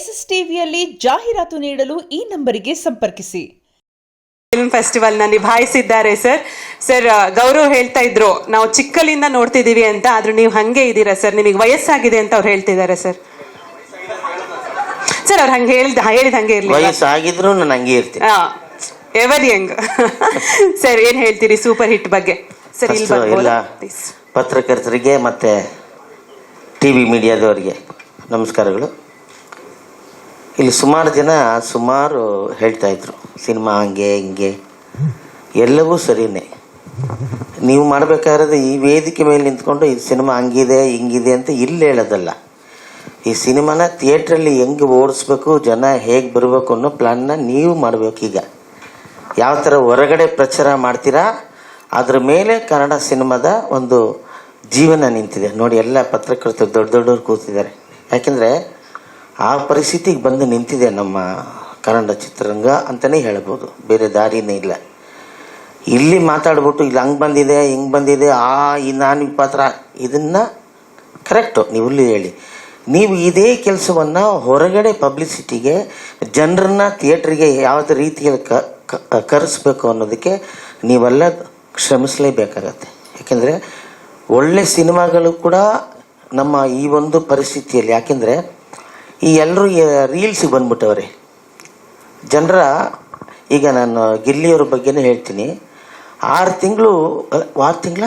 S S ಟಿವಿಯಲ್ಲಿ ಜಾಹೀರಾತು ನೀಡಲು ಈ ನಂಬರಿಗೆ ಸಂಪರ್ಕಿಸಿ. ಫಿಲ್ಮ್ನ ನಿಭಾಯಿಸಿದ್ದಾರೆ ಸರ್. ಸರ್ ಗೌರವ್ ಹೇಳ್ತಾ ಇದ್ರು ನಾವು ಚಿಕ್ಕಲಿಂದ ನೋಡ್ತಿದೀವಿ ಅಂತ ಆದ್ರೂ ನೀವು ಹಂಗೆ ಇದ್ದೀರಾ ಸರ್? ನಿಮಗೆ ವಯಸ್ಸಾಗಿದೆ ಅಂತ ಅವ್ರು ಹೇಳ್ತಿದ್ದಾರೆ ಸರ್. ಸರ್ ಅವ್ರು ಹಂಗೆ ಹೇಳಿದ ಹೇಳಿದ ಹಂಗೆ ಇರ್ಲಿ ವಯಸ್ಸಾಗಿದ್ರು ನಾನು ಹಂಗೆ ಇರ್ತೀನಿ. ಎವರ್ ಯಂಗ್ ಸರ್ ಏನ್ ಹೇಳ್ತೀರಿ ಸೂಪರ್ ಹಿಟ್ ಬಗ್ಗೆ? ಸರ್ ಇಲ್ಲಿ First ಎಲ್ಲ ಪ್ಲೀಸ್ ಪತ್ರಕರ್ತರಿಗೆ ಮತ್ತೆ ಟಿವಿ ಮೀಡಿಯಾದವರಿಗೆ ನಮಸ್ಕಾರಗಳು. ಇಲ್ಲಿ ಸುಮಾರು ಜನ ಸುಮಾರು ಹೇಳ್ತಾ ಇದ್ರು, ಸಿನಿಮಾ ಹಂಗೆ, ಹಿಂಗೆ. ಎಲ್ಲವೂ ಸರಿನೇ. ನೀವು ಮಾಡಬೇಕಾದ್ರೆ ಈ ವೇದಿಕೆ ಮೇಲೆ ನಿಂತ್ಕೊಂಡು ಈ ಸಿನಿಮಾ ಹಂಗಿದೆ, ಹಿಂಗಿದೆ ಅಂತ ಇಲ್ಲಿ ಹೇಳೋದಲ್ಲ. ಈ ಸಿನಿಮಾನ ಥಿಯೇಟ್ರಲ್ಲಿ ಹೆಂಗೆ ಓಡಿಸ್ಬೇಕು, ಜನ ಹೇಗೆ ಬರಬೇಕು ಅನ್ನೋ ಪ್ಲ್ಯಾನ್ನ ನೀವು ಮಾಡಬೇಕು ಈಗ. ಯಾವ ಥರ ಹೊರಗಡೆ ಪ್ರಚಾರ ಮಾಡ್ತೀರಾ, ಅದ್ರ ಮೇಲೆ ಕನ್ನಡ ಸಿನಿಮಾದ ಒಂದು ಜೀವನ ನಿಂತಿದೆ. ನೋಡಿ, ಎಲ್ಲ ಪತ್ರಕರ್ತರು ದೊಡ್ಡ ದೊಡ್ಡವ್ರು ಕೂತಿದ್ದಾರೆ. ಯಾಕೆಂದರೆ ಆ ಪರಿಸ್ಥಿತಿಗೆ ಬಂದು ನಿಂತಿದೆ ನಮ್ಮ ಕನ್ನಡ ಚಿತ್ರರಂಗ ಅಂತಲೇ ಹೇಳ್ಬೋದು. ಬೇರೆ ದಾರಿನೇ ಇಲ್ಲ. ಇಲ್ಲಿ ಮಾತಾಡ್ಬಿಟ್ಟು ಇಲ್ಲಿ ಹಂಗೆ ಬಂದಿದೆ, ಹಿಂಗೆ ಬಂದಿದೆ, ಆ, ಈ ನಾನು ಈ ಪಾತ್ರ, ಇದನ್ನು ಕರೆಕ್ಟು ನೀವು ಇಲ್ಲಿ ಹೇಳಿ. ನೀವು ಇದೇ ಕೆಲಸವನ್ನು ಹೊರಗಡೆ ಪಬ್ಲಿಸಿಟಿಗೆ ಜನರನ್ನ ಥಿಯೇಟ್ರಿಗೆ ಯಾವುದೇ ರೀತಿಯಲ್ಲಿ ಕರೆಸ್ಬೇಕು ಅನ್ನೋದಕ್ಕೆ ನೀವೆಲ್ಲ ಶ್ರಮಿಸಲೇಬೇಕಾಗತ್ತೆ. ಯಾಕೆಂದರೆ ಒಳ್ಳೆ ಸಿನಿಮಾಗಳು ಕೂಡ ನಮ್ಮ ಈ ಒಂದು ಪರಿಸ್ಥಿತಿಯಲ್ಲಿ. ಯಾಕೆಂದರೆ ಈ ಎಲ್ಲರೂ ರೀಲ್ಸಿಗೆ ಬಂದ್ಬಿಟ್ಟವ್ರೆ. ಜನರ, ಈಗ ನಾನು ಗಿಲ್ಲಿಯವ್ರ ಬಗ್ಗೆನೇ ಹೇಳ್ತೀನಿ. ಆರು ತಿಂಗಳು ಆರು ತಿಂಗಳ?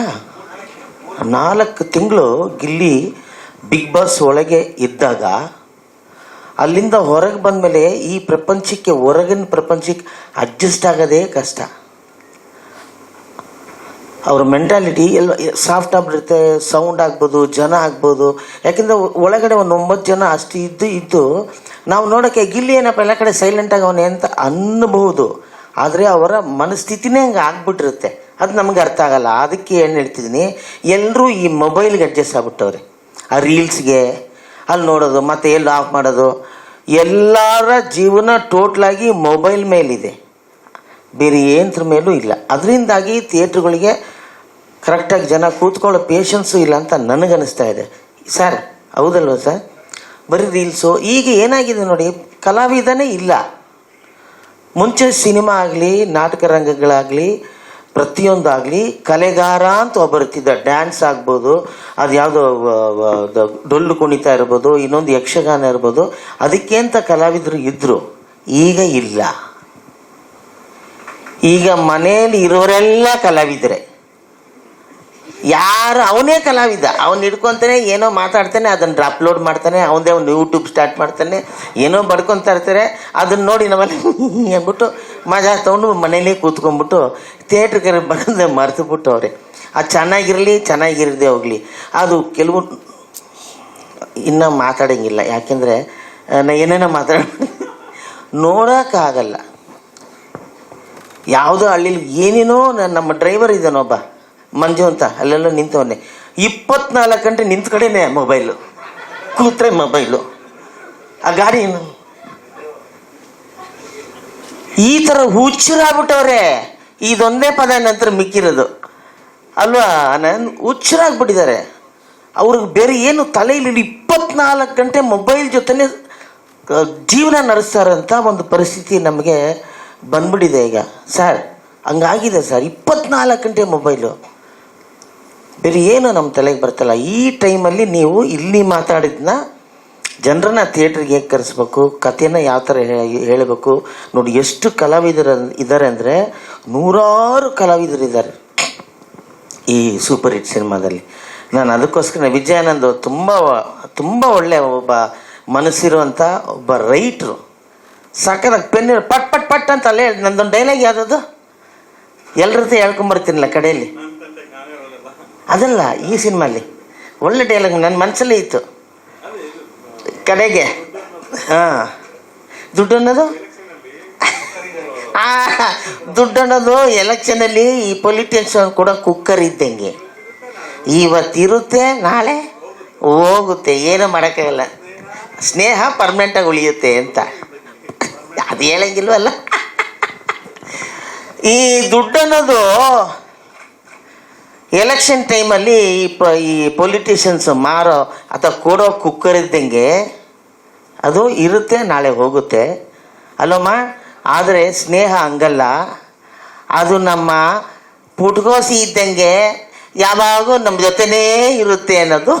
ನಾಲ್ಕು ತಿಂಗಳು ಗಿಲ್ಲಿ ಬಿಗ್ ಬಾಸ್ ಒಳಗೆ ಇದ್ದಾಗ, ಅಲ್ಲಿಂದ ಹೊರಗೆ ಬಂದಮೇಲೆ ಈ ಪ್ರಪಂಚಕ್ಕೆ, ಹೊರಗಿನ ಪ್ರಪಂಚಕ್ಕೆ ಅಡ್ಜಸ್ಟ್ ಆಗೋದೇ ಕಷ್ಟ. ಅವ್ರ ಮೆಂಟಾಲಿಟಿ ಎಲ್ಲ ಸಾಫ್ಟ್ ಆಗಿಬಿಡುತ್ತೆ ಸೌಂಡ್ ಆಗ್ಬೋದು, ಜನ ಆಗ್ಬೋದು. ಯಾಕೆಂದರೆ ಒಳಗಡೆ ಒಂದು ಒಂಬತ್ತು ಜನ ಅಷ್ಟು ಇದ್ದು ಇದ್ದು ನಾವು ನೋಡೋಕೆ ಗಿಲ್ಲಿ ಏನಪ್ಪ ಎಲ್ಲ ಕಡೆ ಸೈಲೆಂಟಾಗಿ ಅವನೇ ಅಂತ ಅನ್ನಬಹುದು ಆದರೆ ಅವರ ಮನಸ್ಥಿತಿನೇ ಹಂಗೆ ಆಗ್ಬಿಟ್ಟಿರುತ್ತೆ. ಅದು ನಮ್ಗೆ ಅರ್ಥ ಆಗಲ್ಲ. ಅದಕ್ಕೆ ಏನು ಹೇಳ್ತಿದ್ದೀನಿ? ಎಲ್ಲರೂ ಈ ಮೊಬೈಲ್ಗೆ ಅಡ್ಜಸ್ಟ್ ಆಗ್ಬಿಟ್ಟವ್ರೆ. ಆ ರೀಲ್ಸ್ಗೆ ಅಲ್ಲಿ ನೋಡೋದು, ಮತ್ತೆ ಎಲ್ಲಿ ಆಫ್ ಮಾಡೋದು. ಎಲ್ಲರ ಜೀವನ ಟೋಟ್ಲಾಗಿ ಮೊಬೈಲ್ ಮೇಲಿದೆ. ಬೇರೆ ಏನ್ರ ಮೇಲೂ ಇಲ್ಲ. ಅದರಿಂದಾಗಿ ಥಿಯೇಟ್ರ್ಗಳಿಗೆ ಕರೆಕ್ಟಾಗಿ ಜನ ಕೂತ್ಕೊಳ್ಳೋ ಪೇಷನ್ಸು ಇಲ್ಲ ಅಂತ ನನಗನ್ನಿಸ್ತಾ ಇದೆ. ಸರ್, ಹೌದಲ್ವ ಸರ್? ಬರೀ ರೀಲ್ಸು ಈಗ ಏನಾಗಿದೆ ನೋಡಿ, ಕಲಾವಿದನೇ ಇಲ್ಲ. ಮುಂಚೆ ಸಿನಿಮಾ ಆಗಲಿ, ನಾಟಕ ರಂಗಗಳಾಗಲಿ ಪ್ರತಿಯೊಂದಾಗಲಿ ಕಲೆಗಾರ ಅಂತ ಒಬ್ಬ ಇರ್ತಿದ್ದ. ಡ್ಯಾನ್ಸ್ ಆಗ್ಬೋದು, ಅದು ಯಾವುದೋ ಡೊಳ್ಳು ಕುಣಿತ ಇರ್ಬೋದು, ಇನ್ನೊಂದು ಯಕ್ಷಗಾನ ಇರ್ಬೋದು ಅದಕ್ಕೆ ಅಂತ ಕಲಾವಿದರು ಇದ್ದರು ಈಗ ಇಲ್ಲ. ಈಗ ಮನೆಯಲ್ಲಿ ಇರೋರೆಲ್ಲ ಕಲಾವಿದರೆ. ಯಾರು ಅವನೇ ಕಲಾವಿದ. ಅವ್ನು ಹಿಡ್ಕೊತಾನೆ, ಏನೋ ಮಾತಾಡ್ತಾನೆ, ಅದನ್ನು ಅಪ್ಲೋಡ್ ಮಾಡ್ತಾನೆ ಅವನದೇ ಒಂದು ಯೂಟ್ಯೂಬ್ ಸ್ಟಾರ್ಟ್ ಮಾಡ್ತಾನೆ, ಏನೋ ಬಡ್ಕೊತಾ ಇರ್ತಾರೆ, ಅದನ್ನ ನೋಡಿ ನಮ್ಮಲ್ಲಿ ಅಂದ್ಬಿಟ್ಟು ಮಜಾ ತೊಗೊಂಡು ಮನೇಲೇ ಕೂತ್ಕೊಂಡ್ಬಿಟ್ಟು ಥಿಯೇಟ್ರಿಗೆ ಬಂದು ಮರೆತುಬಿಟ್ಟು ಅವ್ರೆ. ಅದು ಚೆನ್ನಾಗಿರಲಿ, ಚೆನ್ನಾಗಿರದೆ ಹೋಗಲಿ. ಅದು ಕೆಲವು ಇನ್ನೂ ಮಾತಾಡೋಂಗಿಲ್ಲ. ಯಾಕೆಂದರೆ, ನಾ ಏನೇನೋ ಮಾತಾಡ ನೋಡೋಕ್ಕಾಗಲ್ಲ. ಯಾವುದೋ ಹಳ್ಳಿಲಿ ಏನೇನೋ ನಮ್ಮ ಡ್ರೈವರ್ ಇದ್ದಾನೊಬ್ಬ ಮಂಜು ಅಂತ, ಅಲ್ಲೆಲ್ಲ ನಿಂತವನ್ನೇ ಇಪ್ಪತ್ನಾಲ್ಕು ಗಂಟೆ ನಿಂತ ಕಡೆನೇ ಮೊಬೈಲು ಕೂತ್ರೆ ಮೊಬೈಲು ಆ ಗಾಡಿ ಏನು? ಈ ಥರ ಹುಚ್ಚರಾಗ್ಬಿಟ್ಟವ್ರೆ. ಇದೊಂದೇ ಪದ ನಂತರ ಮಿಕ್ಕಿರೋದು. ಅಲ್ವಾ? ನಾನು ಹುಚ್ಚರಾಗ್ಬಿಟ್ಟಿದ್ದಾರೆ. ಅವ್ರಿಗೆ ಬೇರೆ ಏನು ತಲೆಯಲ್ಲಿ ಇಪ್ಪತ್ನಾಲ್ಕು ಗಂಟೆ ಮೊಬೈಲ್ ಜೊತೆನೇ ಜೀವನ ನಡೆಸ್ತಾರಂತ ಒಂದು ಪರಿಸ್ಥಿತಿ ನಮಗೆ ಬಂದ್ಬಿಟ್ಟಿದೆ ಈಗ. ಸರ್, ಹಂಗಾಗಿದೆ ಸರ್. ಇಪ್ಪತ್ನಾಲ್ಕು ಗಂಟೆ ಮೊಬೈಲು. ಬೇರೆ ಏನು ನಮ್ಮ ತಲೆಗೆ ಬರ್ತಲ್ಲ. ಈ ಟೈಮಲ್ಲಿ ನೀವು ಇಲ್ಲಿ ಮಾತಾಡಿದ್ನ ಜನರನ್ನ ಥಿಯೇಟ್ರಿಗೆ ಹೇಗೆ ಕರೆಸ್ಬೇಕು? ಕಥೆನ ಯಾವ ಥರ ಹೇಳಬೇಕು? ನೋಡಿ, ಎಷ್ಟು ಕಲಾವಿದರ ಇದ್ದಾರೆ ಅಂದರೆ ನೂರಾರು ಕಲಾವಿದರು ಇದ್ದಾರೆ ಈ ಸೂಪರ್ ಹಿಟ್ ಸಿನಿಮಾದಲ್ಲಿ. ನಾನು ಅದಕ್ಕೋಸ್ಕರ ವಿಜಯಾನಂದ್ ತುಂಬ ತುಂಬ ಒಳ್ಳೆಯ ಒಬ್ಬ ಮನಸ್ಸಿರುವಂಥ ಒಬ್ಬ ರೈಟ್ರು. ಸಾಕಾದಾಗ ಪೆನ್ ಪಟ್ ಪಟ್ ಪಟ್ ಅಂತ ಅಲ್ಲೇ ನಂದೊಂದು ಡೈಲಾಗ್ ಯಾವುದದು? ಎಲ್ಲರ ಹತ್ರ ಹೇಳ್ಕೊಂಬರ್ತೀನಲ್ಲ ಕಡೆಯಲ್ಲಿ. ಅದಲ್ಲ, ಈ ಸಿನಿಮಾಲಿ ಒಳ್ಳೆ ಡೈಲಾಗ್ ನನ್ನ ಮನಸ್ಸಲ್ಲೇ ಇತ್ತು. ಕಡೆಗೆ. ಹಾಂ. ದುಡ್ಡು ಅನ್ನೋದು? ದುಡ್ಡು ಅನ್ನೋದು ಎಲೆಕ್ಷನಲ್ಲಿ ಈ ಪೊಲಿಟಿಷನ್ ಕೂಡ ಕುಕ್ಕರ್ ಇದ್ದಂಗೆ. ಇವತ್ತಿರುತ್ತೆ, ನಾಳೆ ಹೋಗುತ್ತೆ. ಏನೂ ಮಾಡೋಕ್ಕಾಗಲ್ಲ. ಸ್ನೇಹ ಪರ್ಮನೆಂಟಾಗಿ ಉಳಿಯುತ್ತೆ ಅಂತ. ಅದು ಹೇಳಂಗಿಲ್ವಲ್ಲ ಈ ದುಡ್ಡು ಅನ್ನೋದು ಎಲೆಕ್ಷನ್ ಟೈಮಲ್ಲಿ ಈ ಪ ಈ ಪೊಲಿಟಿಷಿಯನ್ಸ್ ಮಾರೋ ಅಥವಾ ಕೊಡೋ ಕುಕ್ಕರ್ ಇದ್ದಂಗೆ ಅದು ಇರುತ್ತೆ, ನಾಳೆ ಹೋಗುತ್ತೆ. ಅಲ್ಲಮ್ಮ, ಆದರೆ ಸ್ನೇಹ ಹಂಗಲ್ಲ. ಅದು ನಮ್ಮ ಪುಟ್ಕೋಸಿ ಇದ್ದಂಗೆ ಯಾವಾಗೂ ನಮ್ಮ ಜೊತೆನೇ ಇರುತ್ತೆ ಅನ್ನೋದು.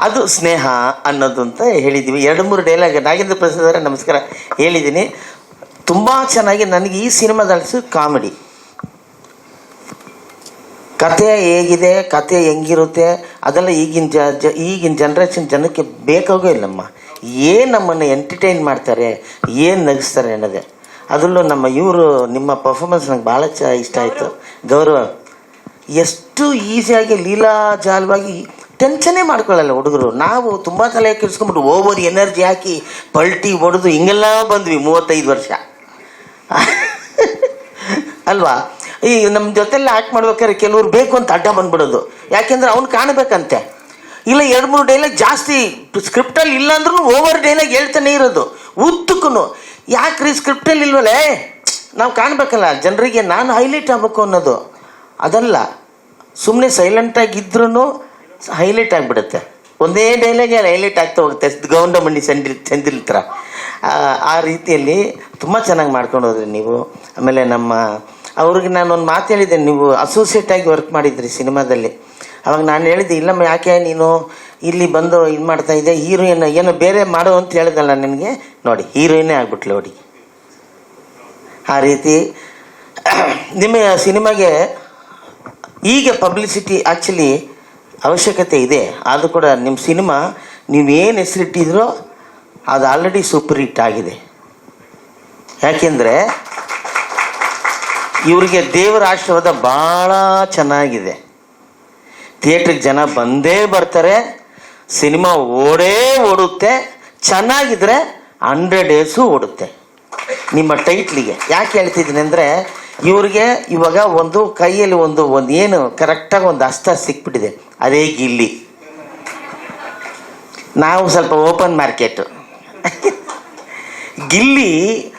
ಅದು ಸ್ನೇಹ ಅನ್ನೋದು ಅಂತ ಹೇಳಿದ್ದೀವಿ ಎರಡು, ಮೂರು ಡೈಲಾಗ್ ನಾಗೇಂದ್ರ ಪ್ರಸಾದ್ ನಮಸ್ಕಾರ. ಹೇಳಿದ್ದೀನಿ. ತುಂಬ ಚೆನ್ನಾಗಿ ನನಗೆ ಈ ಸಿನಿಮಾದಳಿಸು ಕಾಮಿಡಿ. ಕತೆ ಹೇಗಿದೆ, ಕತೆ ಹೆಂಗಿರುತ್ತೆ, ಅದೆಲ್ಲ ಈಗಿನ ಜ ಜ, ಈಗಿನ ಜನ್ರೇಷನ್ ಜನಕ್ಕೆ ಬೇಕಾಗೋ ಇಲ್ಲಮ್ಮ. ಏನು ನಮ್ಮನ್ನು ಎಂಟರ್ಟೈನ್ ಮಾಡ್ತಾರೆ, ಏನು ನಗಿಸ್ತಾರೆ ಅನ್ನೋದೇ. ಅದರಲ್ಲೂ ನಮ್ಮ ಇವರು, ನಿಮ್ಮ ಪರ್ಫಾರ್ಮೆನ್ಸ್ ನಂಗೆ ಭಾಳ ಚ ಇಷ್ಟ ಆಯಿತು. ಗೌರವ. ಎಷ್ಟು ಈಸಿಯಾಗಿ ಲೀಲಾಜಾಲವಾಗಿ ಟೆನ್ಷನ್ನೇ ಮಾಡ್ಕೊಳ್ಳಲ್ಲ ಹುಡುಗರು. ನಾವು ತುಂಬ ತಲೆ ಕೆಡಿಸ್ಕೊಂಬಿಟ್ಟು ಓವರ್ ಎನರ್ಜಿ ಹಾಕಿ ಪಲ್ಟಿ ಹೊಡೆದು, ಹಿಂಗೆಲ್ಲ ಬಂದ್ವಿ ಮೂವತ್ತೈದು ವರ್ಷ. ಅಲ್ವಾ? ಈ ನಮ್ಮ ಜೊತೆಲ್ಲ ಆ್ಯಕ್ಟ್ ಮಾಡ್ಬೇಕಾದ್ರೆ ಕೆಲವ್ರು ಬೇಕು ಅಂತ ಅಡ್ಡ ಬಂದ್ಬಿಡೋದು. ಯಾಕೆಂದ್ರೆ ಅವ್ನು ಕಾಣಬೇಕಂತೆ. ಇಲ್ಲ, ಎರಡು ಮೂರು ಡೈಲಾಗ್ ಜಾಸ್ತಿ ಸ್ಕ್ರಿಪ್ಟಲ್ಲಿ ಇಲ್ಲ ಅಂದ್ರೂ ಓವರ್ ಡೈಲಾಗ್ ಹೇಳ್ತಾನೆ ಇರೋದು. ಉದ್ದಕ್ಕೂ ಯಾಕ್ರಿ ಸ್ಕ್ರಿಪ್ಟಲ್ಲಿ ಇಲ್ವಲ್ಲೇ ನಾವು ಕಾಣಬೇಕಲ್ಲ, ಜನರಿಗೆ ನಾನು ಹೈಲೈಟ್ ಆಗಬೇಕು ಅನ್ನೋದು. ಅದಲ್ಲ ಸುಮ್ಮನೆ ಸೈಲೆಂಟಾಗಿ ಇದ್ರೂ ಹೈಲೈಟ್ ಆಗಿಬಿಡುತ್ತೆ. ಒಂದೇ ಡೈಲಾಗೆ ಹೈಲೈಟ್ ಆಗ್ತಾ ಹೋಗುತ್ತೆ. ಗೌಂಡಮಣ್ಣಿ ಸೆಂಡಿಲ್ ಚಂದಿಲ್ ಥರ ಆ, ಆ ರೀತಿಯಲ್ಲಿ ತುಂಬ ಚೆನ್ನಾಗಿ ಮಾಡ್ಕೊಂಡು ಹೋದ್ರಿ ನೀವು. ಆಮೇಲೆ ನಮ್ಮ ಅವ್ರಿಗೆ ನಾನು ಒಂದು ಮಾತು ಹೇಳಿದ್ದೆ ನೀವು ಅಸೋಸಿಯೇಟ್ ಆಗಿ ವರ್ಕ್ ಮಾಡಿದ್ರಿ ಸಿನಿಮಾದಲ್ಲಿ. ಅವಾಗ ನಾನು ಹೇಳಿದ್ದೆ ಇಲ್ಲಮ್ಮ ಯಾಕೆ ನೀನು ಇಲ್ಲಿ ಬಂದು ಇದು ಮಾಡ್ತಾ ಇದ್ದೆ ಹೀರೋಯಿನ್ ಏನೋ ಬೇರೆ ಮಾಡು ಅಂತ ಹೇಳಿದಲ್ಲ ನನಗೆ? ನೋಡಿ ಹೀರೋಯಿನೇ ಆಗ್ಬಿಟ್ಲು ನೋಡಿ. ಆ ರೀತಿ ನಿಮ್ಮ ಸಿನಿಮಾಗೆ ಈಗ ಪಬ್ಲಿಸಿಟಿ ಆ್ಯಕ್ಚುಲಿ ಅವಶ್ಯಕತೆ ಇದೆ. ಆದರೂ ಕೂಡ ನಿಮ್ಮ ಸಿನಿಮಾ ನೀವೇನು ಹೆಸರಿಟ್ಟಿದ್ರೋ ಅದು ಆಲ್ರೆಡಿ ಸೂಪರ್ ಹಿಟ್ ಆಗಿದೆ. ಯಾಕೆಂದರೆ ಇವರಿಗೆ ದೇವರ ಆಶೀರ್ವಾದ ಭಾಳ ಚೆನ್ನಾಗಿದೆ. ಥಿಯೇಟ್ರಿಗೆ ಜನ ಬಂದೇ ಬರ್ತಾರೆ, ಸಿನಿಮಾ ಓಡೇ ಓಡುತ್ತೆ, ಚೆನ್ನಾಗಿದ್ರೆ ಹಂಡ್ರೆಡ್ ಡೇಸು ಓಡುತ್ತೆ. ನಿಮ್ಮ ಟೈಟ್ಲಿಗೆ ಯಾಕೆ ಹೇಳ್ತಿದ್ದೀನಿ ಅಂದರೆ ಇವ್ರಿಗೆ ಇವಾಗ ಒಂದು ಕೈಯಲ್ಲಿ ಒಂದು ಒಂದು ಏನು ಕರೆಕ್ಟಾಗಿ ಒಂದು ಅಸ್ತ ಸಿಕ್ಬಿಟ್ಟಿದೆ. ಅದೇ ಗಿಲ್ಲಿ. ನಾವು ಸ್ವಲ್ಪ ಓಪನ್ ಮಾರ್ಕೆಟು ಗಿಲ್ಲಿ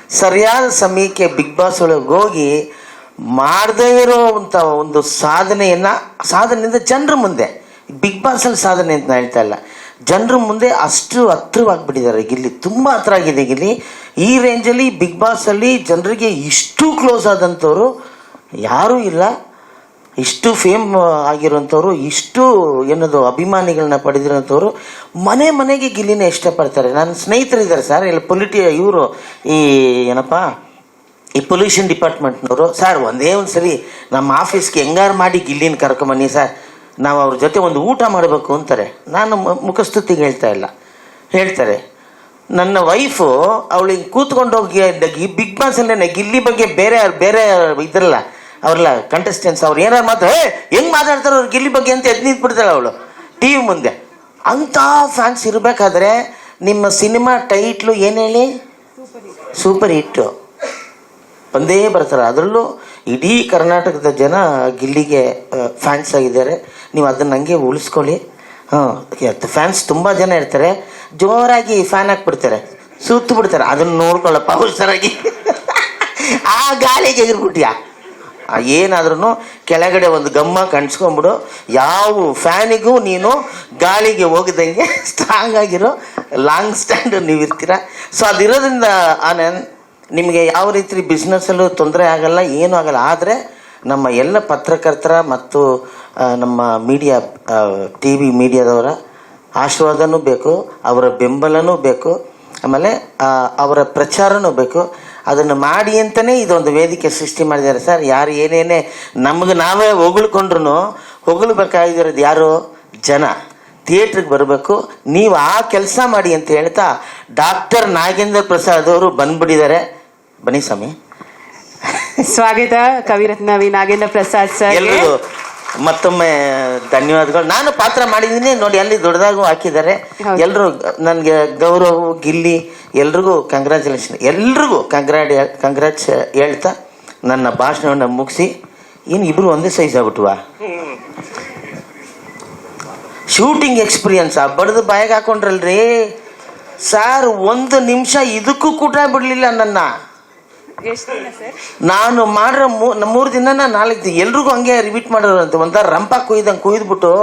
ಸರಿಯಾದ ಸಮಯಕ್ಕೆ ಬಿಗ್ ಬಾಸ್ ಒಳಗೆ ಹೋಗಿ ಮಾಡದೇ ಇರೋವಂಥ ಒಂದು ಸಾಧನೆಯನ್ನು, ಸಾಧನೆಯಿಂದ ಜನರ ಮುಂದೆ. ಬಿಗ್ ಬಾಸಲ್ಲಿ ಸಾಧನೆ ಅಂತ ಹೇಳ್ತಾ ಇಲ್ಲ. ಜನರ ಮುಂದೆ ಅಷ್ಟು ಹತ್ರವಾಗಿಬಿಟ್ಟಿದ್ದಾರೆ. ಗಿಲ್ಲಿ ತುಂಬ ಹತ್ರ ಆಗಿದೆ ಗಿಲ್ಲಿ. ಈ ರೇಂಜಲ್ಲಿ ಬಿಗ್ ಬಾಸಲ್ಲಿ ಜನರಿಗೆ ಇಷ್ಟು ಕ್ಲೋಸ್ ಆದಂಥವ್ರು ಯಾರೂ ಇಲ್ಲ. ಇಷ್ಟು ಫೇಮ್ ಆಗಿರೋಂಥವ್ರು ಇಷ್ಟು ಏನದು ಅಭಿಮಾನಿಗಳನ್ನ ಪಡೆದಿರೋಂಥವ್ರು ಮನೆ ಮನೆಗೆ ಗಿಲ್ಲಿನ ಇಷ್ಟಪಡ್ತಾರೆ. ನನ್ನ ಸ್ನೇಹಿತರಿದ್ದಾರೆ ಸರ್. ಇಲ್ಲಿ ಪೊಲಿಟಿ, ಇವರು ಈ ಏನಪ್ಪ, ಈ ಪೊಲ್ಯೂಷನ್ ಡಿಪಾರ್ಟ್ಮೆಂಟ್ನವರು ಸರ್, ಒಂದೇ ಒಂದು ಸರಿ ನಮ್ಮ ಆಫೀಸ್ಗೆ ಹೆಂಗಾರು ಮಾಡಿ ಗಿಲ್ಲಿನ ಕರ್ಕೊಂಬನ್ನಿ ಸರ್. ನಾವು ಅವ್ರ ಜೊತೆ ಒಂದು ಊಟ ಮಾಡಬೇಕು ಅಂತಾರೆ. ನಾನು ಮುಖಸ್ತುತಿಗೆ ಹೇಳ್ತಾ ಇಲ್ಲ. ಹೇಳ್ತಾರೆ ನನ್ನ ವೈಫು ಅವಳಿಗೆ ಕೂತ್ಕೊಂಡು ಹೋಗಿ ಬಿಗ್ ಬಾಸಲ್ಲೇ ಗಿಲ್ಲಿ ಬಗ್ಗೆ ಬೇರೆ ಬೇರೆ ಇದ್ರಲ್ಲ ಅವ್ರಲ್ಲ ಕಂಟೆಸ್ಟೆಂಟ್ಸ್ ಅವ್ರು ಏನಾರು ಮಾತ್ರ ಹೆಂಗ್ ಮಾತಾಡ್ತಾರೆ ಅವ್ರು ಗಿಲ್ಲಿ ಬಗ್ಗೆ ಅಂತ ಎದ್ದು ನಿಂತ್ಬಿಡ್ತಾಳೆ ಅವಳು ಟಿ ವಿ ಮುಂದೆ. ಅಂಥ ಫ್ಯಾನ್ಸ್ ಇರಬೇಕಾದ್ರೆ ನಿಮ್ಮ ಸಿನಿಮಾ ಟೈಟ್ಲು ಏನು ಹೇಳಿ? ಸೂಪರ್ ಹಿಟ್ಟು ಬಂದೇ ಬರ್ತಾರೆ. ಅದರಲ್ಲೂ ಇಡೀ ಕರ್ನಾಟಕದ ಜನ ಗಿಲ್ಲಿಗೆ ಫ್ಯಾನ್ಸ್ ಆಗಿದ್ದಾರೆ. ನೀವು ಅದನ್ನ ಹಂಗೆ ಉಳಿಸ್ಕೊಳ್ಳಿ. ಹಾಂ ಫ್ಯಾನ್ಸ್ ತುಂಬ ಜನ ಇರ್ತಾರೆ. ಜೋರಾಗಿ ಫ್ಯಾನ್ ಹಾಕ್ಬಿಡ್ತಾರೆ ಸುತ್ತು ಬಿಡ್ತಾರೆ ಅದನ್ನು ನೋಡ್ಕೊಳ್ಳಪ್ಪ ಹುಷಾರಾಗಿ. ಆ ಗಾಳಿಗೆ ಎಗಿರ್ಬಿಟ್ಯಾ? ಏನಾದ್ರೂ ಕೆಳಗಡೆ ಒಂದು ಗಮ್ಮ ಕಣ್ಸ್ಕೊಂಬಿಡು. ಯಾವ ಫ್ಯಾನಿಗೂ ನೀನು ಗಾಳಿಗೆ ಹೋಗದಂಗೆ ಸ್ಟ್ರಾಂಗ್ ಆಗಿರೋ ಲಾಂಗ್ ಸ್ಟ್ಯಾಂಡ್ ನೀವು ಇರ್ತೀರ ಸೊ ಅದಿರೋದ್ರಿಂದ ಆನಂದ್ ನಿಮಗೆ ಯಾವ ರೀತಿ ಬಿಸ್ನೆಸ್ಸಲ್ಲೂ ತೊಂದರೆ ಆಗಲ್ಲ, ಏನೂ ಆಗಲ್ಲ. ಆದರೆ ನಮ್ಮ ಎಲ್ಲ ಪತ್ರಕರ್ತರ ಮತ್ತು ನಮ್ಮ ಮೀಡಿಯಾ ಟಿ ವಿ ಮೀಡಿಯಾದವರ ಆಶೀರ್ವಾದನೂ ಬೇಕು, ಅವರ ಬೆಂಬಲನೂ ಬೇಕು, ಆಮೇಲೆ ಅವರ ಪ್ರಚಾರನೂ ಬೇಕು. ಅದನ್ನು ಮಾಡಿ ಅಂತಲೇ ಇದೊಂದು ವೇದಿಕೆ ಸೃಷ್ಟಿ ಮಾಡಿದ್ದಾರೆ. ಸರ್, ಯಾರು ಏನೇನೇ ನಮಗೆ ನಾವೇ ಹೊಗಳ್ಕೊಂಡ್ರು ಹೊಗಳ್ಬೇಕಾಗಿರೋದು ಯಾರು? ಜನ. ಥಿಯೇಟ್ರಿಗೆ ಬರಬೇಕು. ನೀವು ಆ ಕೆಲಸ ಮಾಡಿ ಅಂತ ಹೇಳ್ತಾ ಡಾಕ್ಟರ್ ನಾಗೇಂದ್ರ ಪ್ರಸಾದ್ ಅವರು ಬಂದ್ಬಿಟ್ಟಿದ್ದಾರೆ. ಬನ್ನಿ ಸ್ವಾಮಿ. ಸ್ವಾಗತ ಕವಿರತ್ನ ವಿ ನಾಗೇಂದ್ರ ಪ್ರಸಾದ್ ಸರ್ ಎಲ್ಲರಿಗೂ ಮತ್ತೊಮ್ಮೆ ಧನ್ಯವಾದಗಳು. ನಾನು ಪಾತ್ರ ಮಾಡಿದ್ದೀನಿ. ನೋಡಿ ಅಲ್ಲಿ ದೊಡ್ಡದಾಗೂ ಹಾಕಿದ್ದಾರೆ. ಎಲ್ಲರೂ ನನಗೆ ಗೌರವ್ ಗಿಲ್ಲಿ ಎಲ್ರಿಗೂ ಕಂಗ್ರ್ಯಾಚುಲೇಷನ್ ಎಲ್ರಿಗೂ ಕಂಗ್ರಾಡ್ ಕಂಗ್ರಾಚ್ ಹೇಳ್ತಾ ನನ್ನ ಭಾಷಣವನ್ನು ಮುಗಿಸಿ. ಏನು ಇಬ್ಬರು ಒಂದೇ ಸೈಜ್ ಆಗ್ಬಿಟ್ವಾ? ಶೂಟಿಂಗ್ ಎಕ್ಸ್ಪೀರಿಯನ್ಸ್ ಆ? ಬಡ್ದು ಬಾಯಿಗೆ ಹಾಕೊಂಡ್ರಲ್ರಿ. ಸಾರ್ ಒಂದು ನಿಮಿಷ ಇದಕ್ಕೂ ಕೂಟ ಬಿಡಲಿಲ್ಲ ನನ್ನ. ನಾನು ಮಾಡಿರೋ ಮೂರು ದಿನ ನಾಲ್ಕು ದಿನ ಎಲ್ರಿಗೂ ಹಂಗೆ ರಿಪೀಟ್ ಮಾಡಿರೋಂತ ಒಂಥರ ರಂಪ ಕುಯ್ದಂಗೆ ಕುಯ್ದ್ಬಿಟ್ಟು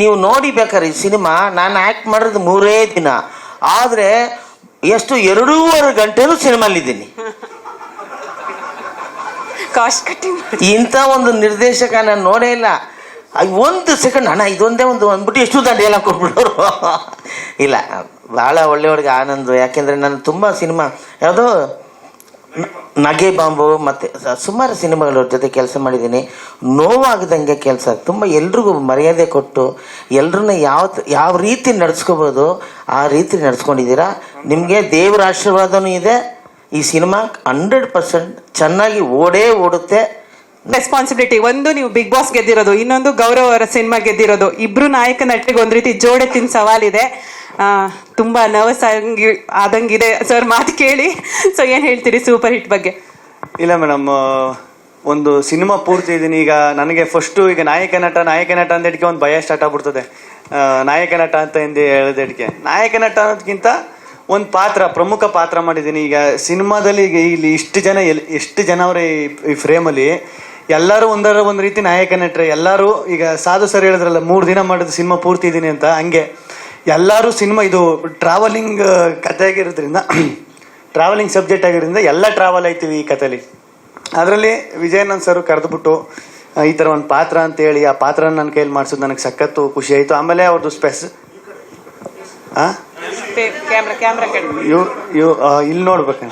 ನೀವು ನೋಡಿ ಬೇಕಾರೆ ಈ ಸಿನಿಮಾ. ನಾನು ಆ್ಯಕ್ಟ್ ಮಾಡಿರೋದು ಮೂರೇ ದಿನ. ಆದರೆ ಎಷ್ಟು ಎರಡೂವರೆ ಗಂಟೆನೂ ಸಿನಿಮಾಲಿದ್ದೀನಿ. ಕಾಸ್ಟ್ ಕಟ್ಟಿಂಗ್ ಇಂಥ ಒಂದು ನಿರ್ದೇಶಕ ನಾನು ನೋಡೇ ಇಲ್ಲ. ಒಂದು ಸೆಕೆಂಡ್ ಅಣ್ಣ ಇದೊಂದೇ ಒಂದು ಅಂದ್ಬಿಟ್ಟು ಎಷ್ಟು ದಂಡ ಎಲ್ಲ ಕೊಟ್ಬಿಡೋರು. ಇಲ್ಲ ಭಾಳ ಒಳ್ಳೆಯವ್ರಿಗೆ ಆನಂದ. ಯಾಕೆಂದರೆ ನಾನು ತುಂಬ ಸಿನಿಮಾ ಯಾವುದೋ ನಗೆ ಬಾಂಬು ಮತ್ತು ಸುಮಾರು ಸಿನಿಮಾಗಳ ಜೊತೆ ಕೆಲಸ ಮಾಡಿದ್ದೀನಿ. ನೋವಾಗದಂಗೆ ಕೆಲಸ. ತುಂಬ ಎಲ್ರಿಗೂ ಮರ್ಯಾದೆ ಕೊಟ್ಟು, ಎಲ್ರನ್ನ ಯಾವ ಯಾವ ರೀತಿ ನಡೆಸ್ಕೋಬೋದು, ಆ ರೀತಿ ನಡ್ಸ್ಕೊಂಡಿದ್ದೀರಾ? ನಿಮಗೆ ದೇವರ ಆಶೀರ್ವಾದನೂ ಇದೆ. ಈ ಸಿನಿಮಾ ಹಂಡ್ರೆಡ್ ಪರ್ಸೆಂಟ್ ಚೆನ್ನಾಗಿ ಓಡೇ ಓಡುತ್ತೆ. ರೆಸ್ಪಾನ್ಸಿಬಿಲಿಟಿ ಒಂದು ನೀವು ಬಿಗ್ ಬಾಸ್ ಗೆದ್ದಿರೋದು, ಇನ್ನೊಂದು ಗೌರವ್ ಅವರ ಸಿನಿಮಾ ಗೆದ್ದಿರೋದು. ಇಬ್ರು ನಾಯಕ ನಟರಿಗೆ ಒಂದು ರೀತಿ ಜೋಡೆತ್ತಿನ ಸವಾಲಿದೆ. ತುಂಬ ನರ್ವಸ್ ಆಗಿ, ಆದಂಗಿದೆ. ಸರ್ ಮಾತು ಕೇಳಿ. ಸೊ ಏನ್ ಹೇಳ್ತೀರಿ ಸೂಪರ್ ಹಿಟ್ ಬಗ್ಗೆ? ಇಲ್ಲ ಮೇಡಮ್ ಒಂದು ಸಿನಿಮಾ ಪೂರ್ತಿ ಇದೀನಿ. ಈಗ ನನಗೆ ಫಸ್ಟು ಈಗ ನಾಯಕ ನಟ ನಾಯಕ ನಟ ಅಂದೇಟಿಗೆ ಒಂದು ಭಯ ಸ್ಟಾರ್ಟ್ ಆಗ್ಬಿಡ್ತದೆ. ನಾಯಕ ನಟ ಅಂತ ಎಂದು ಹೇಳಿದಕ್ಕೆ ನಾಯಕ ನಟ ಅನ್ನೋದಕ್ಕಿಂತ ಒಂದು ಪಾತ್ರ, ಪ್ರಮುಖ ಪಾತ್ರ ಮಾಡಿದ್ದೀನಿ ಈಗ ಸಿನಿಮಾದಲ್ಲಿ ಈಗ ಇಲ್ಲಿ ಇಷ್ಟು ಜನ ಎಲ್ ಎಷ್ಟು ಜನ ಅವರೇ ಈ ಫ್ರೇಮಲ್ಲಿ ಎಲ್ಲರೂ ಒಂದರ ಒಂದು ರೀತಿ ನಾಯಕ ನಟರೆ ಎಲ್ಲರೂ ಈಗ ಸಾಧು ಸರ್ ಹೇಳಿದ್ರಲ್ಲ ಮೂರು ದಿನ ಮಾಡಿದ ಸಿನಿಮಾ ಪೂರ್ತಿ ಇದ್ದೀನಿ ಅಂತ ಹಂಗೆ. ಎಲ್ಲರೂ ಸಿನಿಮಾ ಇದು ಟ್ರಾವೆಲಿಂಗ್ ಕತೆ ಆಗಿರೋದ್ರಿಂದ ಟ್ರಾವೆಲಿಂಗ್ ಸಬ್ಜೆಕ್ಟ್ ಆಗಿರೋದ್ರಿಂದ ಎಲ್ಲ ಟ್ರಾವೆಲ್ ಆಯ್ತೀವಿ ಈ ಕಥೆಲಿ. ಅದರಲ್ಲಿ ವಿಜಯನಂದ್ ಸರ್ ಕರೆದುಬಿಟ್ಟು ಈ ಥರ ಒಂದು ಪಾತ್ರ ಅಂತ ಹೇಳಿ ಆ ಪಾತ್ರ ನನ್ನ ಕೈಯಲ್ಲಿ ಮಾಡಿಸೋದು ನನಗೆ ಸಖತ್ತು ಖುಷಿ ಆಯಿತು. ಆಮೇಲೆ ಅವ್ರದ್ದು ಸ್ಪೆಸ್ ಹಾಂ ಇವ್ ಇವ್ ಇಲ್ಲಿ ನೋಡ್ಬೇಕು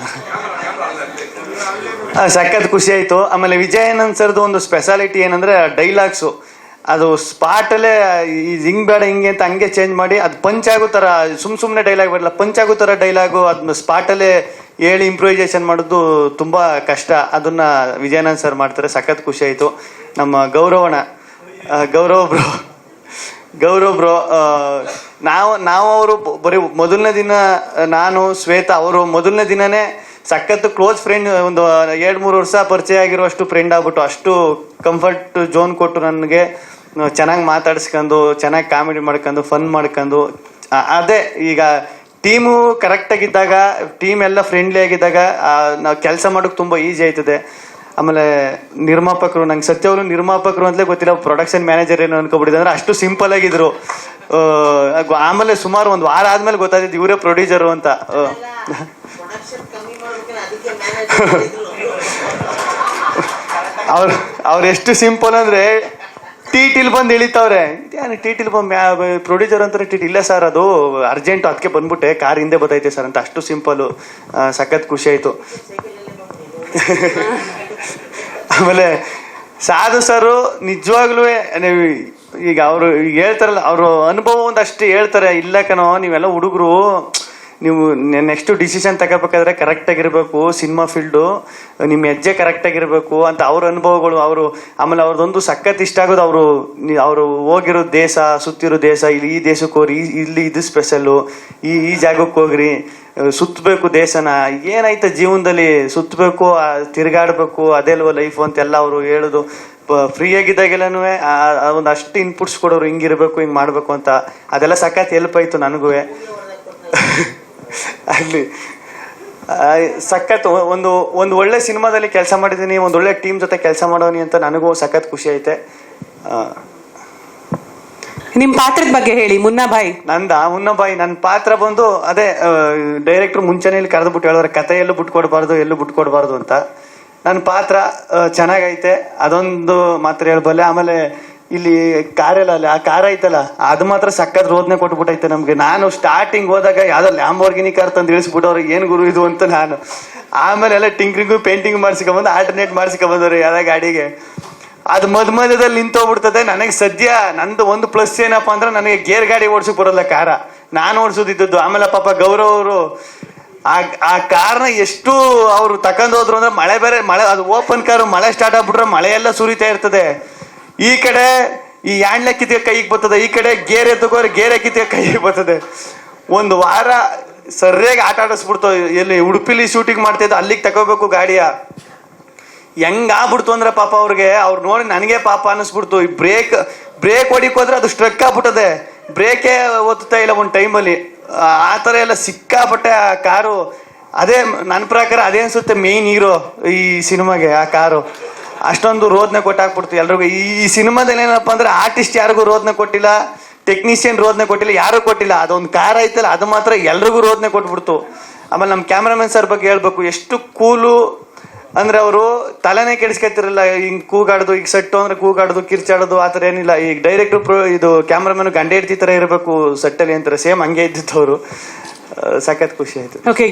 ಸಖತ್ ಖುಷಿ ಆಯಿತು. ಆಮೇಲೆ ವಿಜಯಾನಂದ್ ಸರ್ದು ಒಂದು ಸ್ಪೆಷಾಲಿಟಿ ಏನಂದ್ರೆ ಡೈಲಾಗ್ಸು ಅದು ಸ್ಪಾಟಲ್ಲೇ ಹಿಂಗ್ ಬೇಡ ಹಿಂಗೆ ಅಂತ ಹಂಗೆ ಚೇಂಜ್ ಮಾಡಿ, ಅದು ಪಂಚ್ ಆಗೋ ಥರ ಸುಮ್ ಸುಮ್ಮನೆ ಡೈಲಾಗ್ ಬರಲ್ಲ ಪಂಚ್ ಆಗೋ ಥರ ಡೈಲಾಗು ಅದನ್ನ ಸ್ಪಾಟಲ್ಲೇ ಹೇಳಿ ಇಂಪ್ರೂವೈಸೇಷನ್ ಮಾಡೋದು ತುಂಬ ಕಷ್ಟ. ಅದನ್ನ ವಿಜಯನಂದ್ ಸರ್ ಮಾಡ್ತಾರೆ. ಸಖತ್ ಖುಷಿ ಆಯಿತು. ನಮ್ಮ ಗೌರವಣ ಗೌರವ ಗೌರವ್ ಬ್ರೋ ಗೌರವ್ ಬ್ರೋ ನಾವು ನಾವು ಅವರು ಬರೀ ಮೊದಲನೇ ದಿನ ನಾನು, ಶ್ವೇತಾ ಅವರು ಮೊದಲನೇ ದಿನನೇ ಸಖತ್ತು ಕ್ಲೋಸ್ ಫ್ರೆಂಡ್ ಒಂದು ಎರಡು ಮೂರು ವರ್ಷ ಪರಿಚಯ ಆಗಿರುವಷ್ಟು ಫ್ರೆಂಡ್ ಆಗ್ಬಿಟ್ಟು ಅಷ್ಟು ಕಂಫರ್ಟ್ ಜೋನ್ ಕೊಟ್ಟು ನನಗೆ ಚೆನ್ನಾಗಿ ಮಾತಾಡ್ಸ್ಕೊಂಡು ಚೆನ್ನಾಗಿ ಕಾಮಿಡಿ ಮಾಡ್ಕೊಂಡು ಫನ್ ಮಾಡ್ಕೊಂಡು ಅದೇ ಈಗ ಟೀಮು ಕರೆಕ್ಟಾಗಿದ್ದಾಗ ಟೀಮ್ ಎಲ್ಲ ಫ್ರೆಂಡ್ಲಿ ಆಗಿದ್ದಾಗ ನಾವು ಕೆಲಸ ಮಾಡೋಕೆ ತುಂಬ ಈಸಿ ಆಯ್ತದೆ. ಆಮೇಲೆ ನಿರ್ಮಾಪಕರು, ನಂಗೆ ಸತ್ಯವರು ನಿರ್ಮಾಪಕರು ಅಂತಲೇ ಗೊತ್ತಿಲ್ಲ ಪ್ರೊಡಕ್ಷನ್ ಮ್ಯಾನೇಜರ್ ಏನು ಅನ್ಕೊಬಿಟ್ಟಿದೆ ಅಂದರೆ ಅಷ್ಟು ಸಿಂಪಲ್ ಆಗಿದ್ರು. ಆಮೇಲೆ ಸುಮಾರು ಒಂದು ವಾರ ಆದ್ಮೇಲೆ ಗೊತ್ತಾಯ್ತು ಇವರೇ ಪ್ರೊಡ್ಯೂಸರು ಅಂತ. ಅವ್ರು ಅವ್ರು ಎಷ್ಟು ಸಿಂಪಲ್ ಅಂದ್ರೆ ಟಿಟಿಲ್ ಬಂದು ಇಳಿತವ್ರೆ. ಟಿ ಟಿಲ್ ಬಂದು ಪ್ರೊಡ್ಯೂಸರ್ ಅಂತಾರೆ ಟಿ ಇಲ್ಲ ಸರ್ ಅದು. ಅರ್ಜೆಂಟ್ ಅದಕ್ಕೆ ಬಂದ್ಬಿಟ್ಟೆ. ಕಾರ್ ಹಿಂದೆ ಬರ್ತೈತೆ ಸರ್ ಅಂತ. ಅಷ್ಟು ಸಿಂಪಲ್ಲು ಸಖತ್ ಖುಷಿ ಆಯಿತು. ಆಮೇಲೆ ಸಾಧು ಸರು ನಿಜವಾಗ್ಲೂ ಈಗ ಅವರು ಹೇಳ್ತಾರಲ್ಲ, ಅವರು ಅನುಭವ ಒಂದಷ್ಟು ಹೇಳ್ತಾರೆ. ಇಲ್ಲ ಕಣೋ, ನೀವೆಲ್ಲ ಹುಡುಗರು. ನೀವು ನೆಕ್ಸ್ಟ್ ಡಿಸಿಷನ್ ತಗೋಬೇಕಾದ್ರೆ ಕರೆಕ್ಟಾಗಿರಬೇಕು ಸಿನಿಮಾ ಫೀಲ್ಡು ನಿಮ್ಮ ಹೆಜ್ಜೆ ಕರೆಕ್ಟಾಗಿರಬೇಕು ಅಂತ ಅವ್ರ ಅನುಭವಗಳು, ಅವರು ಆಮೇಲೆ ಅವ್ರದ್ದೊಂದು ಸಖತ್ ಇಷ್ಟ ಆಗೋದು ಅವರು ಅವರು ಹೋಗಿರೋ ದೇಶ, ಸುತ್ತಿರೋ ದೇಶ, ಇಲ್ಲಿ ಈ ದೇಶಕ್ಕೆ ಹೋಗ್ರಿ ಇಲ್ಲಿ ಇದು ಸ್ಪೆಷಲ್ಲು ಈ ಈ ಜಾಗಕ್ಕೆ ಹೋಗ್ರಿ ಸುತ್ತಬೇಕು ದೇಶನ, ಏನಾಯ್ತು ಜೀವನದಲ್ಲಿ ಸುತ್ತಬೇಕು ತಿರುಗಾಡಬೇಕು, ಅದೆಲ್ವ ಲೈಫು ಅಂತೆಲ್ಲ ಅವರು ಹೇಳೋದು. ಫ್ರೀ ಆಗಿದ್ದಾಗೆಲ್ಲನೂ ಒಂದು ಅಷ್ಟು ಇನ್ಪುಟ್ಸ್ ಕೊಡೋರು ಹಿಂಗಿರ್ಬೇಕು, ಹಿಂಗೆ ಮಾಡಬೇಕು ಅಂತ, ಅದೆಲ್ಲ ಸಖತ್ ಹೆಲ್ಪ್ ಆಯಿತು ನನಗೂ ಅಲ್ಲಿ ಸಖತ್ ಒಂದು ಒಂದು ಒಳ್ಳೆ ಸಿನಿಮಾದಲ್ಲಿ ಕೆಲಸ ಮಾಡಿದ್ದೀನಿ ಒಂದು ಒಳ್ಳೆ ಟೀಮ್ ಜೊತೆ ಕೆಲಸ ಮಾಡೋನಿ ಅಂತ ನನಗೂ ಸಖತ್ ಖುಷಿ ಐತೆ. ನಿಮ್ಮ ನಿಮ್ ಪಾತ್ರದ ಬಗ್ಗೆ ಹೇಳಿ ಮುನ್ನಾ ಭಾಯ್ ನಂದ? ಮುನ್ನಾಬಾಯಿ ನನ್ನ ಪಾತ್ರ ಬಂದು ಅದೇ ಡೈರೆಕ್ಟ್ರು ಮುಂಚೆನೇ ಇಲ್ಲಿ ಕರೆದ್ಬಿಟ್ಟು ಹೇಳೋರು ಕತೆ ಎಲ್ಲೂ ಬಿಟ್ಕೊಡ್ಬಾರ್ದು ಎಲ್ಲೂ ಬಿಟ್ಕೊಡ್ಬಾರ್ದು ಅಂತ. ನನ್ನ ಪಾತ್ರ ಚೆನ್ನಾಗೈತೆ. ಅದೊಂದು ಮಾತ್ರ ಹೇಳ್ಬಲ್ಲೆ. ಆಮೇಲೆ ಇಲ್ಲಿ ಕಾರೆಲ್ಲ ಅಲ್ಲಿ, ಆ ಕಾರ್ ಐತಲ್ಲ, ಅದು ಮಾತ್ರ ಸಕ್ಕತ್ ರೋದನೆ ಕೊಟ್ಬಿಟ್ಟೈತೆ ನಮಗೆ. ನಾನು ಸ್ಟಾರ್ಟಿಂಗ್ ಹೋದಾಗ ಯಾವ್ದೋ ಲ್ಯಾಂಬೋರ್ಗಿನಿ ಕಾರ್ ತಂದು ಇಳಿಸ್ಬಿಟ್ಟವ್ರು, ಏನು ಗುರು ಇದು ಅಂತ ನಾನು. ಆಮೇಲೆ ಎಲ್ಲ ಟಿಂಕ್ರಿಂಗು ಪೇಂಟಿಂಗ್ ಮಾಡಿಸ್ಕೊಂಬಂದು ಆಲ್ಟರ್ನೇಟ್ ಮಾಡಿಸ್ಕೊಂಬಂದವ್ರು ಯಾವ್ದೋ ಗಾಡಿಗೆ. ಅದು ಮಧ್ಯ ಮಧ್ಯದಲ್ಲಿ ನಿಂತೋಗ್ಬಿಡ್ತದೆ. ನನಗೆ ಸದ್ಯ ನಂದು ಒಂದು ಪ್ಲಸ್ ಏನಪ್ಪ ಅಂದ್ರೆ ನನಗೆ ಗೇರ್ ಗಾಡಿ ಓಡ್ಸಕ್ ಬರೋಲ್ಲ ಕಾರ ನಾನು ಓಡಿಸೋದಿದ್ದದ್ದು. ಆಮೇಲೆ ಪಾಪ ಗೌರವ್ ಅವರು, ಆ ಆ ಕಾರ್ನ ಎಷ್ಟು ಅವರು ತಕೊಂಡೋದ್ರು ಅಂದ್ರೆ ಮಳೆ ಬೇರೆ, ಮಳೆ, ಅದು ಓಪನ್ ಕಾರು ಮಳೆ ಸ್ಟಾರ್ಟ್ ಆಗ್ಬಿಟ್ರೆ ಮಳೆ ಎಲ್ಲ ಸುರಿತಾ ಇರ್ತದೆ. ಈ ಕಡೆ ಈ ಯಾಂಡ್ಲೆ ಕಿತ್ತಿಗೆ ಕೈಗೆ ಬರ್ತದೆ, ಈ ಕಡೆ ಗೇರ್ ಎತ್ತಕೋರೆ ಗೇರ್ ಕಿತ್ತಿಗೆ ಕೈಗೆ ಬರ್ತದೆ. ಒಂದು ವಾರ ಸರಿಯಾಗಿ ಆಟ ಆಡಿಸ್ಬಿಡ್ತು, ಎಲ್ಲಿ ಉಡುಪಿಲಿ ಶೂಟಿಂಗ್ ಮಾಡ್ತಿದ್ದು, ಅಲ್ಲಿಗೆ ತಗೋಬೇಕು ಗಾಡಿಯ. ಹೆಂಗಾಗ್ಬಿಡ್ತು ಅಂದ್ರೆ ಪಾಪ ಅವ್ರಿಗೆ, ಅವ್ರು ನೋಡಿ ನನಗೆ ಪಾಪ ಅನ್ನಿಸ್ಬಿಡ್ತು ಈ ಬ್ರೇಕ್ ಬ್ರೇಕ್ ಹೋದ್ರೆ ಅದು ಸ್ಟ್ರಕ್ ಆಗ್ಬಿಟ್ಟದೆ. ಬ್ರೇಕೇ ಒತ್ತುತ್ತಾ ಇಲ್ಲ ಒಂದು ಟೈಮಲ್ಲಿ ಆ ಥರ ಎಲ್ಲ ಸಿಕ್ಕಾಪಟ್ಟೆ ಆ ಕಾರು. ಅದೇ ನನ್ನ ಪ್ರಕಾರ ಅದೇ ಅನಿಸುತ್ತೆ ಮೇಯ್ನ್ ಹೀರೋ ಈ ಸಿನಿಮಾಗೆ, ಆ ಕಾರು. ಅಷ್ಟೊಂದು ರೋದನೆ ಕೊಟ್ಟಾಕ್ಬಿಡ್ತು ಎಲ್ರಿಗೂ. ಈ ಸಿನಿಮಾದಲ್ಲಿ ಏನಪ್ಪ ಅಂದ್ರೆ ಆರ್ಟಿಸ್ಟ್ ಯಾರಿಗೂ ರೋದನೆ ಕೊಟ್ಟಿಲ್ಲ ಟೆಕ್ನಿಷಿಯನ್ ರೋದನೆ ಕೊಟ್ಟಿಲ್ಲ, ಯಾರು ಕೊಟ್ಟಿಲ್ಲ. ಅದೊಂದು ಕಾರ್ ಐತಲ್ಲ, ಅದು ಮಾತ್ರ ಎಲ್ರಿಗೂ ರೋದನೆ ಕೊಟ್ಬಿಡ್ತು. ಆಮೇಲೆ ನಮ್ಮ ಕ್ಯಾಮ್ರಾಮನ್ ಸರ್ ಬಗ್ಗೆ ಹೇಳ್ಬೇಕು. ಎಷ್ಟು ಕೂಲು ಅಂದ್ರೆ ಅವರು ತಲೆನೇ ಕೆಡಿಸ್ಕೊತಿರಲ್ಲ, ಹಿಂಗೆ ಕೂಗಾಡೋದು, ಈಗ ಸೆಟ್ಟು ಅಂದ್ರೆ ಕೂಗಾಡೋದು, ಕಿರ್ಚಾಡೋದು, ಆ ಥರ ಏನಿಲ್ಲ. ಈಗ ಡೈರೆಕ್ಟ್ ಪ್ರೋ ಇದು ಕ್ಯಾಮ್ರಾಮನ್ ಗಂಡೆ ಹಿಡ್ತಿ ಥರ ಇರಬೇಕು ಸೆಟ್ಟಲ್ಲಿ ಅಂತಾರೆ. ಸೇಮ್ ಹಂಗೆ ಇದ್ದಿತ್ತು ಅವರು. ಸಖತ್ ಖುಷಿ ಆಯ್ತು. ಓಕೆ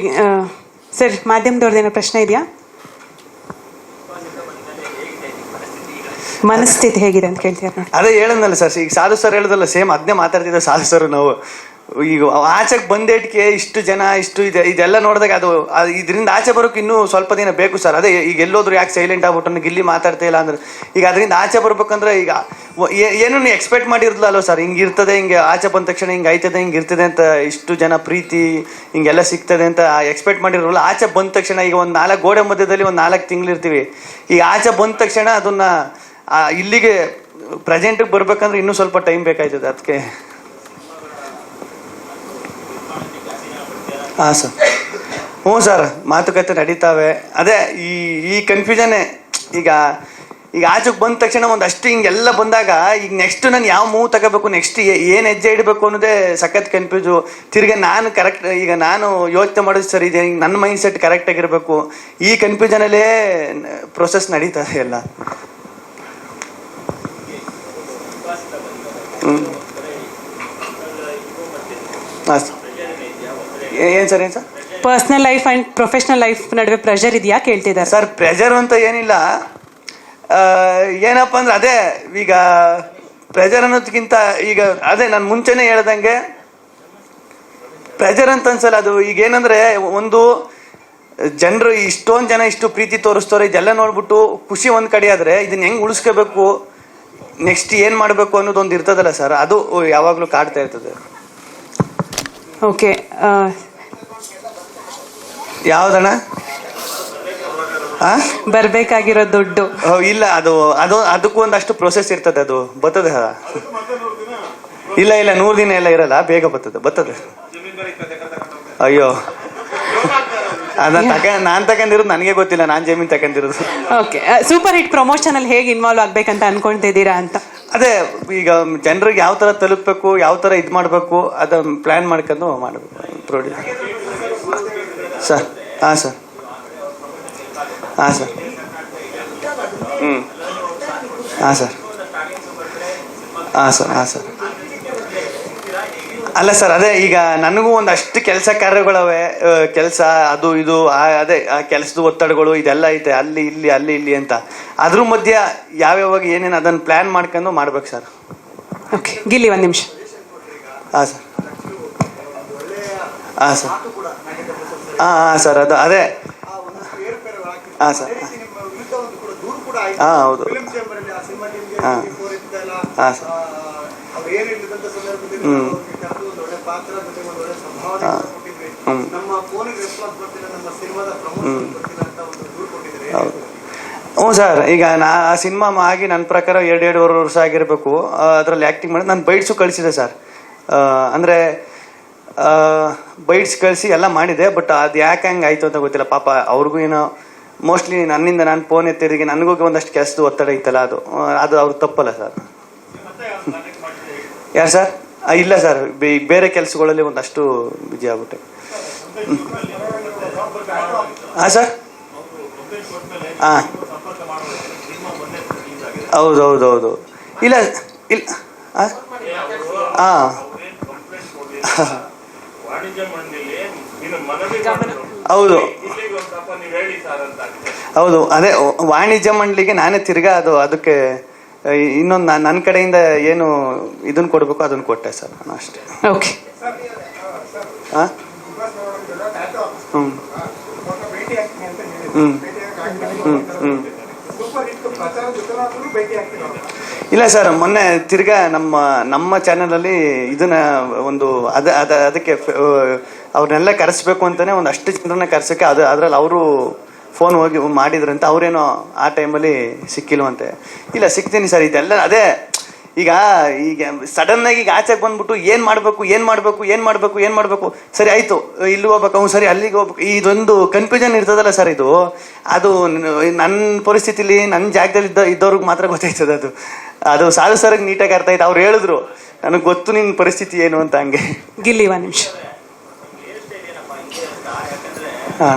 ಸರ್ ಮಾಧ್ಯಮದವ್ರದ್ದೇನೋ ಪ್ರಶ್ನೆ ಇದೆಯಾ? ಮನಸ್ಥಿತಿ ಹೇಗಿದೆ ಅಂತ ಕೇಳ್ತೀರ ಅದೇ ಹೇಳದ್ನಲ್ಲ ಸರ್, ಈಗ ಸಾಧು ಸರ್ ಹೇಳೋದಲ್ಲ ಸೇಮ್ ಅದನ್ನೇ ಮಾತಾಡ್ತಿದ್ದೆ ಸಾಧು ಸರ್ ನಾವು. ಈಗ ಆಚೆಗೆ ಬಂದೇಟ್ಗೆ ಇಷ್ಟು ಜನ, ಇಷ್ಟು ಇದೆ, ಇದೆಲ್ಲ ನೋಡಿದಾಗ ಅದು ಇದರಿಂದ ಆಚೆ ಬರೋಕೆ ಇನ್ನೂ ಸ್ವಲ್ಪ ದಿನ ಬೇಕು ಸರ್. ಅದೇ ಈಗ ಎಲ್ಲೋದ್ರು ಯಾಕೆ ಸೈಲೆಂಟ್ ಆಗ್ಬಿಟ್ಟು ಗಿಲ್ಲಿ ಮಾತಾಡ್ತಾ ಇಲ್ಲ ಅಂದ್ರೆ, ಈಗ ಅದರಿಂದ ಆಚೆ ಬರ್ಬೇಕಂದ್ರೆ ಈಗ ಏನೂ ಎಕ್ಸ್ಪೆಕ್ಟ್ ಮಾಡಿರ್ಲಲ್ಲ ಸರ್? ಹಿಂಗೆ ಇರ್ತದೆ, ಹಿಂಗೆ ಆಚೆ ಬಂದ ತಕ್ಷಣ ಹಿಂಗೆ ಆಯ್ತದೆ, ಹಿಂಗೆ ಇರ್ತದೆ ಅಂತ ಇಷ್ಟು ಜನ ಪ್ರೀತಿ, ಹಿಂಗೆಲ್ಲ ಸಿಗ್ತದೆ ಅಂತ ಎಕ್ಸ್ಪೆಕ್ಟ್ ಮಾಡಿರೋಲ್ಲ ಆಚೆ ಬಂದ ತಕ್ಷಣ ಈಗ ಒಂದು ನಾಲ್ಕು ಗೋಡೆ ಮಧ್ಯದಲ್ಲಿ ಒಂದು ನಾಲ್ಕು ತಿಂಗಳಿರ್ತೀವಿ. ಈಗ ಆಚೆ ಬಂದ ತಕ್ಷಣ ಅದನ್ನ ಇಲ್ಲಿಗೆ ಪ್ರೆಸೆಂಟಿಗೆ ಬರ್ಬೇಕಂದ್ರೆ ಇನ್ನೂ ಸ್ವಲ್ಪ ಟೈಮ್ ಬೇಕಾಯ್ತದೆ, ಅದಕ್ಕೆ. ಹಾಂ ಸರ್ ಹ್ಞೂ ಸರ್ ಮಾತುಕತೆ ನಡೀತಾವೆ. ಅದೇ, ಈ ಈ ಕನ್ಫ್ಯೂಷನ್ನೇ ಈಗ ಈಗ ಆಚೆಗೆ ಬಂದ ತಕ್ಷಣ ಒಂದು ಅಷ್ಟು ಹಿಂಗೆಲ್ಲ ಬಂದಾಗ, ಈಗ ನೆಕ್ಸ್ಟ್ ನಾನು ಯಾವ ಮೂವ್ ತಗೋಬೇಕು ನೆಕ್ಸ್ಟ್ ಏನು ಹೆಜ್ಜೆ ಇಡಬೇಕು ಅನ್ನೋದೇ ಸಖತ್ ಕನ್ಫ್ಯೂಸು ತಿರ್ಗಿ ನಾನು ಕರೆಕ್ಟ್ ಈಗ ನಾನು ಯೋಚನೆ ಮಾಡೋದು ಸರಿ ಇದೆ, ನನ್ನ ಮೈಂಡ್ ಸೆಟ್ ಕರೆಕ್ಟಾಗಿರಬೇಕು ಈ ಕನ್ಫ್ಯೂಷನಲ್ಲೇ ಪ್ರೊಸೆಸ್ ನಡೀತದೆ ಎಲ್ಲ. ಹಾಂ ಸರ್ ಏನು ಸರ್ ಏನು sir? Personal life and professional life ನಡುವೆ ಪ್ರೆಷರ್ ಇದೆಯಾ ಕೇಳ್ತಿದ್ದಾರೆ? ಸರ್ ಪ್ರೆಷರ್ ಅಂತ ಏನಿಲ್ಲ. ಏನಪ್ಪ ಅಂದ್ರೆ ಅದೇ ಈಗ ಪ್ರೆಷರ್ ಅನ್ನೋದಕ್ಕಿಂತ ಈಗ ಅದೇ ನಾನು ಮುಂಚೆನೇ ಹೇಳ್ದಂಗೆ ಪ್ರೆಷರ್ ಅಂತ ಅನ್ಸಲ್ಲ ಅದು. ಈಗ ಏನಂದ್ರೆ ಒಂದು ಜನರು ಇಷ್ಟೊಂದು ಜನ ಇಷ್ಟು ಪ್ರೀತಿ ತೋರಿಸ್ತವ್ರೆ ಇದೆಲ್ಲ ನೋಡ್ಬಿಟ್ಟು ಖುಷಿ ಒಂದು ಕಡೆ ಆದ್ರೆ ಇದನ್ನ ಹೆಂಗ್ ಉಳಿಸ್ಕೋಬೇಕು? ನೆಕ್ಸ್ಟ್ ಏನ್ ಮಾಡಬೇಕು ಅನ್ನೋದೊಂದು ಇರ್ತದಲ್ಲ ಸರ್ ಅದು ಯಾವಾಗ್ಲೂ ಕಾಡ್ತಾ ಇರ್ತದೆ. ಓಕೆ ಯಾವ್ದಣ್ಣ? ಬರ್ಬೇಕಾಗಿರೋ ದುಡ್ಡು. ಇಲ್ಲ ಅದು ಅದು ಅದಕ್ಕೂ ಒಂದಷ್ಟು ಪ್ರೊಸೆಸ್ ಇರ್ತದೆ ಅದು. ಬರ್ತದೆ ಇಲ್ಲ ಇಲ್ಲ ನೂರು ದಿನ ಎಲ್ಲ ಇರಲ್ಲ ಬೇಗ ಬರ್ತದೆ ಬರ್ತದೆ. ಅಯ್ಯೋ. ಅದ ತಕ ನಾನ್ ತಗೊಂಡಿರೋದು ನನಗೆ ಗೊತ್ತಿಲ್ಲ ನಾನ್ ಜಮೀನ್ ತಗೊಂಡಿರೋದು ಓಕೆ ಸೂಪರ್ ಹಿಟ್ ಪ್ರಮೋಷನ್ ಅಲ್ಲಿ ಹೇಗೆ ಇನ್ವಾಲ್ವ್ ಆಗ್ಬೇಕಂತ ಅನ್ಕೊಂತಿದ್ದೀರಾ ಅಂತ? ಅದೇ ಈಗ ಜನರಿಗೆ ಯಾವ ತರ ತಲುಪಬೇಕು ಯಾವ ತರ ಇದು ಮಾಡಬೇಕು ಅದ ಪ್ಲಾನ್ ಮಾಡ್ಕೊಂಡು ಮಾಡಬೇಕು. ಪ್ರೊಡ್ಯೂಸ್ ಸರ್ ಹಾಂ ಸರ್ ಹಾಂ ಸರ್ ಹ್ಞೂ ಹಾಂ ಸರ್ ಹಾಂ ಸರ್ ಹಾಂ ಸರ್ ಅಲ್ಲ ಸರ್ ಅದೇ ಈಗ ನನಗೂ ಒಂದಷ್ಟು ಕೆಲಸ ಕಾರ್ಯಗಳವೆ ಕೆಲಸ ಅದು ಇದು ಆ- ಅದೇ ಆ ಕೆಲಸದ ಒತ್ತಡಗಳು ಇದೆಲ್ಲ ಐತೆ ಅಲ್ಲಿ ಇಲ್ಲಿ ಅಲ್ಲಿ ಇಲ್ಲಿ ಅಂತ. ಅದ್ರ ಮಧ್ಯ ಯಾವ್ಯಾವಾಗ ಏನೇನು ಅದನ್ನು ಪ್ಲ್ಯಾನ್ ಮಾಡ್ಕೊಂಡು ಮಾಡ್ಬೇಕು ಸರ್. ಓಕೆ ಗಿಲ್ಲಿ ಒಂದು ನಿಮಿಷ. ಹಾಂ ಸರ್. ಹಾಂ ಸರ್. ಹಾಂ ಹಾಂ ಸರ್ ಅದು ಅದೇ. ಹಾಂ ಸರ್ ಹಾಂ ಹೌದು. ಹಾಂ ಹಾಂ ಸರ್. ಹ್ಞೂ ಹೌದು. ಹ್ಞೂ ಸರ್, ಈಗ ನಾ ಆ ಸಿನಿಮಾ ಆಗಿ ನನ್ನ ಪ್ರಕಾರ ಎರಡು ಎರಡೂವರೆ ವರ್ಷ ಆಗಿರಬೇಕು. ಅದರಲ್ಲಿ ಆ್ಯಕ್ಟಿಂಗ್ ಮಾಡಿ ನಾನು ಬೈಟ್ಸು ಕಳಿಸಿದೆ ಸರ್. ಅಂದರೆ ಬೈಟ್ಸ್ ಕಳಿಸಿ ಎಲ್ಲ ಮಾಡಿದೆ, ಬಟ್ ಅದು ಯಾಕೆ ಹಂಗೆ ಆಯಿತು ಅಂತ ಗೊತ್ತಿಲ್ಲ. ಪಾಪ ಅವ್ರಿಗೂ ಏನೋ ಮೋಸ್ಟ್ಲಿ ನನ್ನಿಂದ ನಾನು ಫೋನ್ ಎತ್ತಿರಿಗೆ ನನಗೂ ಒಂದಷ್ಟು ಕೆಲಸದ ಒತ್ತಡ ಇತ್ತಲ್ಲ ಅದು. ಅದು ಅವ್ರಿಗೆ ತಪ್ಪಲ್ಲ ಸರ್. ಯಾರು ಸರ್? ಇಲ್ಲ ಸರ್ ಬೇರೆ ಕೆಲಸಗಳಲ್ಲಿ ಒಂದಷ್ಟು ಬಿಜಿ ಆಗ್ಬಿಟ್ಟೆ. ಹಾಂ ಸರ್? ಹಾಂ ಹೌದು ಹೌದು ಹೌದು. ಇಲ್ಲ ಇಲ್ಲ ಹಾಂ ಹೌದು. ಹೌದು, ಅದೇ, ವಾಣಿಜ್ಯ ಮಂಡಳಿಗೆ ನಾನೇ ತಿರ್ಗಾ ಅದು, ಅದಕ್ಕೆ ಇನ್ನೊಂದು ನನ್ನ ಕಡೆಯಿಂದ ಏನು ಇದನ್ನ ಕೊಡಬೇಕು ಅದನ್ನ ಕೊಟ್ಟೆ ಸರ್ ನಾನು ಅಷ್ಟೇ. ಓಕೆ. ಹಾಂ ಹ್ಞೂ ಹ್ಞೂ ಹ್ಞೂ ಹ್ಞೂ ಇಲ್ಲ ಸರ್ ಮೊನ್ನೆ ತಿರ್ಗಾ ನಮ್ಮ ನಮ್ಮ ಚಾನೆಲಲ್ಲಿ ಇದನ್ನ ಒಂದು ಅದ ಅದ ಅದಕ್ಕೆ ಅವ್ರನ್ನೆಲ್ಲ ಕರೆಸ್ಬೇಕು ಅಂತಾನೆ ಒಂದು ಅಷ್ಟು ಜನರನ್ನ ಕರ್ಸಕ್ಕೆ ಅದು ಅದ್ರಲ್ಲಿ ಅವರು ಫೋನ್ ಹೋಗಿ ಮಾಡಿದ್ರಂತ ಅವರೇನೋ ಆ ಟೈಮಲ್ಲಿ ಸಿಕ್ಕಿಲ್ವಂತೆ. ಇಲ್ಲ ಸಿಕ್ತೀನಿ ಸರ್ ಇದೆಲ್ಲ ಅದೇ ಈಗ ಈಗ ಸಡನ್ ಆಗಿ ಈಗ ಆಚೆಗೆ ಬಂದ್ಬಿಟ್ಟು ಏನು ಮಾಡಬೇಕು ಏನು ಮಾಡಬೇಕು ಏನು ಮಾಡಬೇಕು ಏನು ಮಾಡಬೇಕು? ಸರಿ ಆಯ್ತು ಇಲ್ಲಿ ಹೋಗ್ಬೇಕು ಅವ್ನು ಸರಿ ಅಲ್ಲಿಗೆ ಹೋಗ್ಬೇಕು. ಇದೊಂದು ಕನ್ಫ್ಯೂಷನ್ ಇರ್ತದಲ್ಲ ಸರ್ ಇದು. ಅದು ನನ್ನ ಪರಿಸ್ಥಿತಿಲಿ ನನ್ನ ಜಾಗದಲ್ಲಿ ಇದ್ದ ಇದ್ದವ್ರಿಗೆ ಮಾತ್ರ ಗೊತ್ತಾಯ್ತದೆ ಅದು. ಅದು ಸಾಲು ಸರಿಗೆ ನೀಟಾಗಿ ಅರ್ಥ ಆಯ್ತು. ಅವ್ರು ಹೇಳಿದ್ರು ನನಗೆ ಗೊತ್ತು ನಿನ್ನ ಪರಿಸ್ಥಿತಿ ಏನು? ಅಂತ ಹಂಗೆ. ಗಿಲ್ಲಿ ಒಂದು ನಿಮಿಷ. ಹಾ.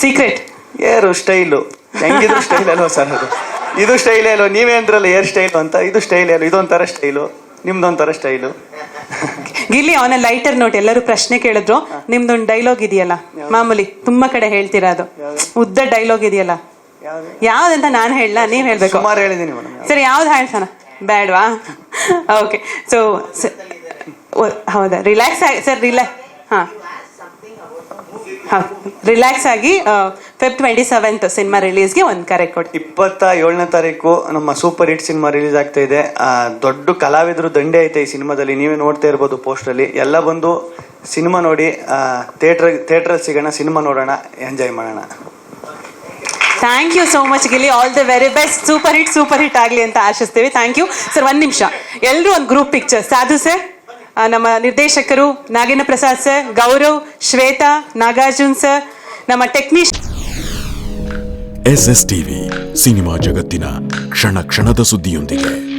ಸೀಕ್ರೆಟ್ ಏರು ಸ್ಟೈಲು ಹೆಂಗಿದ್ರು ಸ್ಟೈಲ್ ಅಲ್ವ ಸರ್ ಅದು? ಇದು ಸ್ಟೈಲ್ ಅಲ್ವ? ನೀವೇ ಅಂದ್ರಲ್ಲ ಏರ್ ಸ್ಟೈಲು ಅಂತ. ಇದು ಸ್ಟೈಲ್ ಅಲ್ವ? ಇದೊಂಥರ ಸ್ಟೈಲು ನಿಮ್ದೊಂಥರ ಸ್ಟೈಲು ಗಿಲ್ಲಿ ಅವನ ಲೈಟರ್ ನೋಟ್ ಎಲ್ಲರೂ ಪ್ರಶ್ನೆ ಕೇಳಿದ್ರು. ನಿಮ್ದೊಂದು ಡೈಲಾಗ್ ಇದೆಯಲ್ಲ? ಮಾಮೂಲಿ ತುಂಬಾ ಕಡೆ ಹೇಳ್ತೀರಾ ಅದು? ಉದ್ದ ಡೈಲಾಗ್ ಇದೆಯಲ್ಲ? ಯಾವ್ದಂತ ನಾನು ಹೇಳಲ್ಲ ನೀವ್ ಹೇಳ್ಬೇಕು. ಸರಿ ಯಾವ್ದು ಹೇಳ್ತಾನ ಬೇಡವಾ ಓಕೆ ಸೊ ಹೌದಾ? ರಿಲ್ಯಾಕ್ಸ್ ಆಗಿ ಸರ್ ರಿಲ್ಯಾಕ್ಸ್ ಹಾಂ. ಹಾಂ ರಿಲ್ಯಾಕ್ಸ್ ಆಗಿ ಫೆಬ್ ಟ್ವೆಂಟಿ ಸೆವೆಂತ್ ಸಿನಿಮಾ ರಿಲೀಸ್ಗೆ ಒಂದು ಕರೆ ಕೊಡಿ. ಇಪ್ಪತ್ತ ಏಳನೇ ತಾರೀಕು ನಮ್ಮ ಸೂಪರ್ ಹಿಟ್ ಸಿನಿಮಾ ರಿಲೀಸ್ ಆಗ್ತಾ ಇದೆ. ದೊಡ್ಡ ಕಲಾವಿದರು ದಂಡೆ ಐತೆ ಈ ಸಿನಿಮಾದಲ್ಲಿ ನೀವೇ ನೋಡ್ತಾ ಇರ್ಬೋದು ಪೋಸ್ಟಲ್ಲಿ ಎಲ್ಲ ಬಂದು ಸಿನಿಮಾ ನೋಡಿ ಥಿಯೇಟ್ರ್ ಥಿಯೇಟ್ರಲ್ಲಿ ಸಿಗೋಣ ಸಿನಿಮಾ ನೋಡೋಣ ಎಂಜಾಯ್ ಮಾಡೋಣ. Thank you so much Gilli all the very best super hit super hit ಆಗಲಿ ಅಂತ ಆಶಿಸ್ತೀವಿ. ಥ್ಯಾಂಕ್ ಯು ಸರ್ ಒಂದು ನಿಮಿಷ. ಎಲ್ಲರೂ ಒಂದು ಗ್ರೂಪ್ ಪಿಕ್ಚರ್ ಸಾಧು ಸರ್ ನಮ್ಮ ನಿರ್ದೇಶಕರು ನಾಗೇಂದ್ರ ಪ್ರಸಾದ್ ಸರ್ ಗೌರವ್, ಶ್ವೇತಾ, ನಾಗಾರ್ಜುನ್ ಸರ್ ನಮ್ಮ technician S S TV cinema ಜಗತ್ತಿನ ಕ್ಷಣ ಕ್ಷಣದ ಸುದ್ದಿಯೊಂದಿಗೆ.